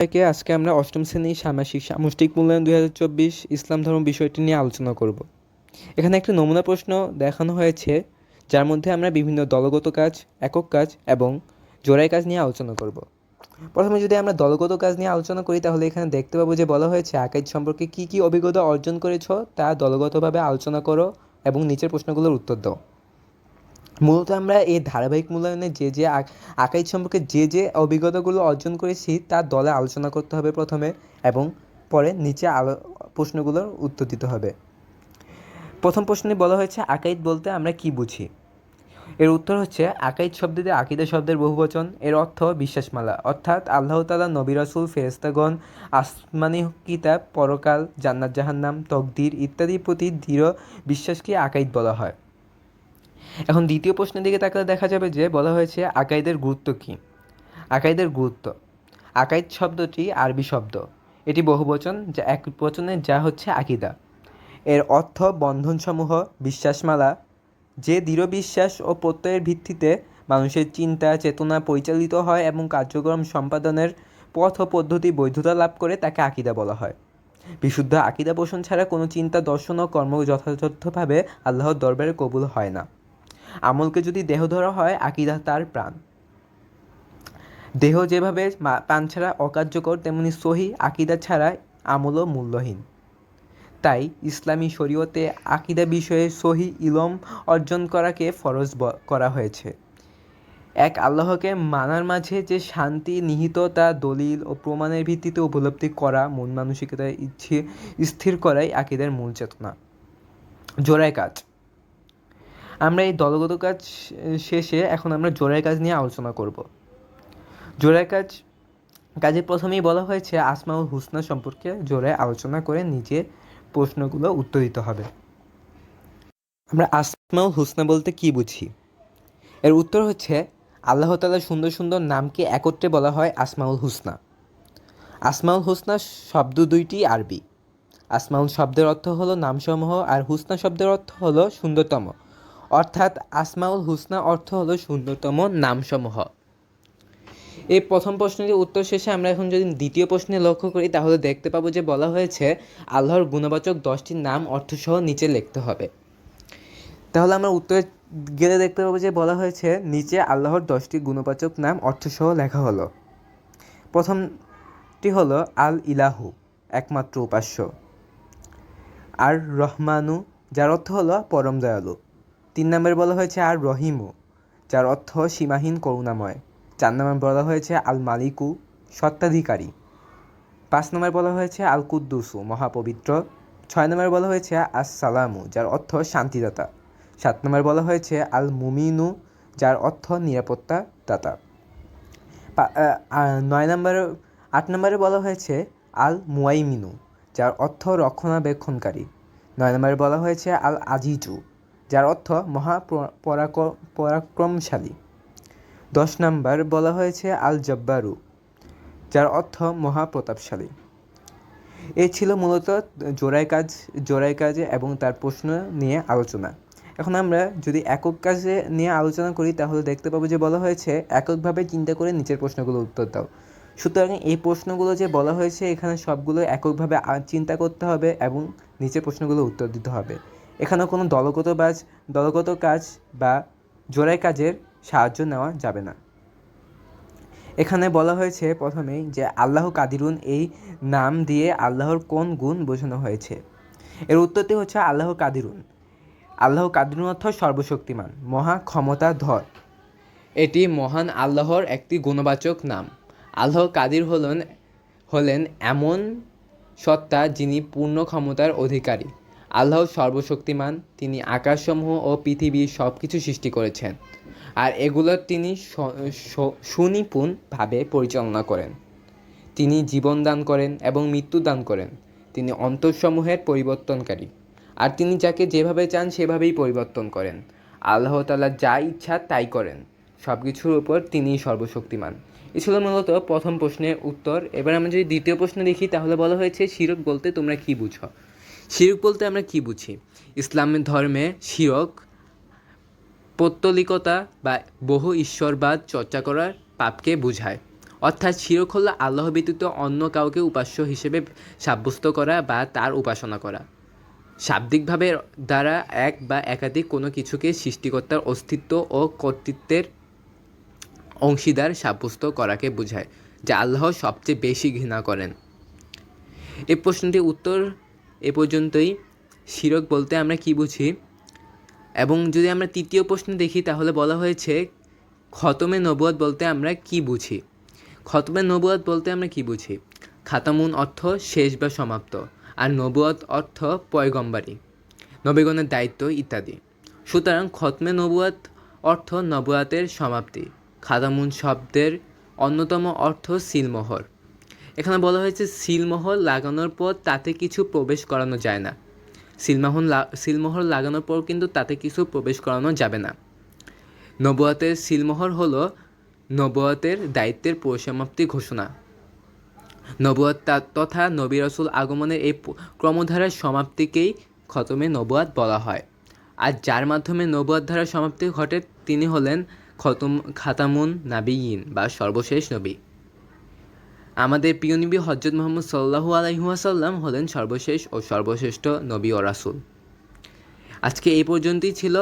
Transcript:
সবাইকে আজকে আমরা অষ্টম শ্রেণির সামাসিক সামষ্টিক মূল্যায়ন দুই হাজার চব্বিশ ইসলাম ধর্ম বিষয়টি নিয়ে আলোচনা করব। এখানে একটি নমুনা প্রশ্ন দেখানো হয়েছে, যার মধ্যে আমরা বিভিন্ন দলগত কাজ, একক কাজ এবং জোড়াই কাজ নিয়ে আলোচনা করব। প্রথমে যদি আমরা দলগত কাজ নিয়ে আলোচনা করি, তাহলে এখানে দেখতে পাবো যে বলা হয়েছে, আকাইদ সম্পর্কে কী কী অভিজ্ঞতা অর্জন করেছ তা দলগতভাবে আলোচনা করো এবং নিচের প্রশ্নগুলোর উত্তর দাও। মূলত আমরা এই ধারাবাহিক মূল্যায়নে যে যে আক- আকাইদ সম্পর্কে যে যে অভিজ্ঞতাগুলো অর্জন করেছি তার দলে আলোচনা করতে হবে প্রথমে এবং পরে নিচে আলো প্রশ্নগুলোর উত্তর দিতে হবে। প্রথম প্রশ্নে বলা হয়েছে আকাইদ বলতে আমরা কি বুঝি? এর উত্তর হচ্ছে আকাইদ শব্দটি আকিদা শব্দের বহুবচন। এর অর্থ বিশ্বাসমালা। অর্থাৎ আল্লাহ তালা নবী রাসুল ফেরেস্তাগণ আসমানি কিতাব, পরকাল, জান্নাত জাহান্নাম, তকদির ইত্যাদির প্রতি দৃঢ় বিশ্বাসকে আকাইদ বলা হয়। এখন দ্বিতীয় প্রশ্নের দিকে তাকালে দেখা যাবে যে বলা হয়েছে আকাইদের গুরুত্ব কী? আকাইদের গুরুত্ব। আকাইদ শব্দটি আরবি শব্দ। এটি বহুবচন যা এক বচনে যা হচ্ছে আকিদা। এর অর্থ বন্ধনসমূহ, বিশ্বাসমালা, যে দৃঢ় বিশ্বাস ও প্রত্যয়ের ভিত্তিতে মানুষের চিন্তা, চেতনা পরিচালিত হয় এবং কার্যক্রম সম্পাদনের পথ ও পদ্ধতি বৈধতা লাভ করে তাকে আকিদা বলা হয়। বিশুদ্ধ আকিদা পোষণ ছাড়া কোনো চিন্তা, দর্শন ও কর্ম যথাযথভাবে আল্লাহর দরবারে কবুল হয় না। আমলকে যদি দেহ ধরা হয়, আকিদা তার প্রাণ। দেহ যেভাবে প্রাণ ছাড়া অকার্যকর, তেমনি সহি আকিদা ছাড়া আমলও মূল্যহীন। তাই ইসলামী শরীয়তে আকিদা বিষয়ে সহি ইলম অর্জন করাকে ফরজ করা হয়েছে। এক আল্লাহকে মানার মাঝে যে শান্তি নিহিত তা দলিল ও প্রমাণের ভিত্তিতে উপলব্ধি করা, মন মানসিকতায় ইচ্ছে স্থির করাই আকিদের মূল চেতনা। জোড়ায় কাজ। আমরা এই দলগত কাজ শেষে এখন আমরা জোড়ায় কাজ নিয়ে আলোচনা করব। জোড়ায় কাজ, কাজে প্রথমেই বলা হয়েছে আসমাউল হুসনা সম্পর্কে জোড়ায় আলোচনা করে নিজে প্রশ্নগুলো উত্তর দিতে হবে। আমরা আসমাউল হুসনা বলতে কি বুঝি? এর উত্তর হচ্ছে, আল্লাহ তাআলার সুন্দর সুন্দর নামকে একত্রে বলা হয় আসমাউল হুসনা। আসমাউল হুসনা শব্দ দুইটি আরবি। আসমাউল শব্দের অর্থ হলো নামসমূহ, আর হুসনা শব্দের অর্থ হলো সুন্দরতম। অর্থাৎ আসমাউল হুসনা অর্থ হলো সুন্দরতম নামসমূহ। এই প্রথম প্রশ্নের উত্তর শেষে আমরা এখন যদি দ্বিতীয় প্রশ্নে লক্ষ্য করি, তাহলে দেখতে পাবো যে বলা হয়েছে, আল্লাহর গুণবাচক দশটি নাম অর্থসহ নিচে লিখতে হবে। তাহলে আমরা উত্তরে গেলে দেখতে পাবো যে বলা হয়েছে, নিচে আল্লাহর দশটি গুণবাচক নাম অর্থসহ লেখা হলো। প্রথমটি হলো, আল ইলাহু, একমাত্র উপাস্য। আর রহমানু, যার অর্থ হলো পরম দয়ালু। তিন নম্বরে বলা হয়েছে আর রহিমু, যার অর্থ সীমাহীন করুণাময়। চার নম্বর বলা হয়েছে আল মালিকু, সত্ত্বাধিকারী। পাঁচ নম্বর বলা হয়েছে আল কুদ্দুসু, মহাপবিত্র। ছয় নম্বর বলা হয়েছে আস সালামু যার অর্থ শান্তিদাতা। সাত নম্বর বলা হয়েছে আল মুমিনু, যার অর্থ নিরাপত্তা দাতা নয় নম্বর, আট নম্বরে বলা হয়েছে আল মুয়াইমিনু, যার অর্থ রক্ষণাবেক্ষণকারী। নয় নম্বরে বলা হয়েছে আল আজিজু যার অর্থ মহা পরাক- পরাক্রমশালী। দশ নম্বর বলা হয়েছে আল জব্বারু যার অর্থ মহাপ্রতাপশালী এ ছিল মূলত জোড়াই কাজ, জোড়াই কাজে এবং তার প্রশ্ন নিয়ে আলোচনা। এখন আমরা যদি একক কাজে নিয়ে আলোচনা করি, তাহলে দেখতে পাবো যে বলা হয়েছে, এককভাবে চিন্তা করে নিচের প্রশ্নগুলো উত্তর দাও। সুতরাং এই প্রশ্নগুলো যে বলা হয়েছে, এখানে সবগুলো এককভাবে চিন্তা করতে হবে এবং নিচের প্রশ্নগুলো উত্তর দিতে হবে। এখানে কোনো দলগত বাজ দলগত কাজ বা জোড়াই কাজের সাহায্য নেওয়া যাবে না। এখানে বলা হয়েছে প্রথমেই যে আল্লাহ কাদিরুন এই নাম দিয়ে আল্লাহর কোন গুণ বোঝানো হয়েছে। এর উত্তরটি হচ্ছে আল্লাহ কাদিরুন। আল্লাহ কাদিরুন অর্থ সর্বশক্তিমান, মহা ক্ষমতা ধর এটি মহান আল্লাহর একটি গুণবাচক নাম। আল্লাহ কাদির হলেন হলেন এমন সত্তা যিনি পূর্ণ ক্ষমতার অধিকারী। আল্লাহ সর্বশক্তিমান, তিনি আকাশসমূহ ও পৃথিবীর সব কিছু সৃষ্টি করেছেন, আর এগুলো তিনি সুনিপুণভাবে পরিচালনা করেন। তিনি জীবন দান করেন এবং মৃত্যু দান করেন। তিনি অন্তরসমূহের পরিবর্তনকারী, আর তিনি যাকে যেভাবে চান সেভাবেই পরিবর্তন করেন। আল্লাহ তালা যা ইচ্ছা তাই করেন সব কিছুর উপর তিনিই সর্বশক্তিমান। এ ছিল মূলত প্রথম প্রশ্নের উত্তর। এবার আমরা যদি দ্বিতীয় প্রশ্ন দেখি, তাহলে বলা হয়েছে, শিরক বলতে তোমরা কি বুঝো? শিরক বলতে আমরা কি বুঝি? ইসলামের ধর্মে শিরক, পৌত্তলিকতা বা বহু ঈশ্বরবাদ চর্চা করার পাপকে বোঝায়। অর্থাৎ শিরক হলো আল্লাহ ব্যতীত অন্য কাউকে উপাস্য হিসেবে সাব্যস্ত করা বা তার উপাসনা করা। শাব্দিকভাবে দ্বারা এক বা একাধিক কোনো কিছুকে সৃষ্টিকর্তার অস্তিত্ব ও কর্তৃত্বের অংশীদার সাব্যস্ত করাকে বোঝায়, যা আল্লাহ সবচেয়ে বেশি ঘৃণা করেন। এই প্রশ্নটির উত্তর এ পর্যন্তই। শিরক বলতে আমরা কি বুঝি? এবং যদি আমরা তৃতীয় প্রশ্ন দেখি, তাহলে বলা হয়েছে, খতমে নবুয়াত বলতে আমরা কি বুঝি? খতমে নবুয়াত বলতে আমরা কি বুঝি? খাতামুন অর্থ শেষ বা সমাপ্ত, আর নবুয়াত অর্থ পয়গম্বারি, নবীগণের দায়িত্ব ইত্যাদি। সুতরাং খতমে নবুয়াত অর্থ নবুয়াতের সমাপ্তি, খাতামুন শব্দের অন্যতম অর্থ সিলমোহর। এখানে বলা হয়েছে সিলমোহর লাগানোর পর তাতে কিছু প্রবেশ করানো যায় না। সিলমোহর সিলমোহর লাগানোর পর কিন্তু তাতে কিছু প্রবেশ করানো যাবে না। নবুয়াতের সিলমোহর হলো নবুয়াতের দায়িত্বের পরিসমাপ্তি ঘোষণা। নবুয়াত তথা নবী রসুল আগমনের এই ক্রমধারার সমাপ্তিকেই খতমে নবুয়াত বলা হয়। আর যার মাধ্যমে নবুয়াত ধারার সমাপ্তি ঘটে তিনি হলেন খতম খাতামুন নাবিয়িন বা সর্বশেষ নবী। আমাদের প্রিয় নবী হজরত মোহাম্মদ সাল্লাহু আলাইহাসাল্লাম হলেন সর্বশেষ ও সর্বশ্রেষ্ঠ নবী ও রাসুল। আজকে এই পর্যন্তই ছিল।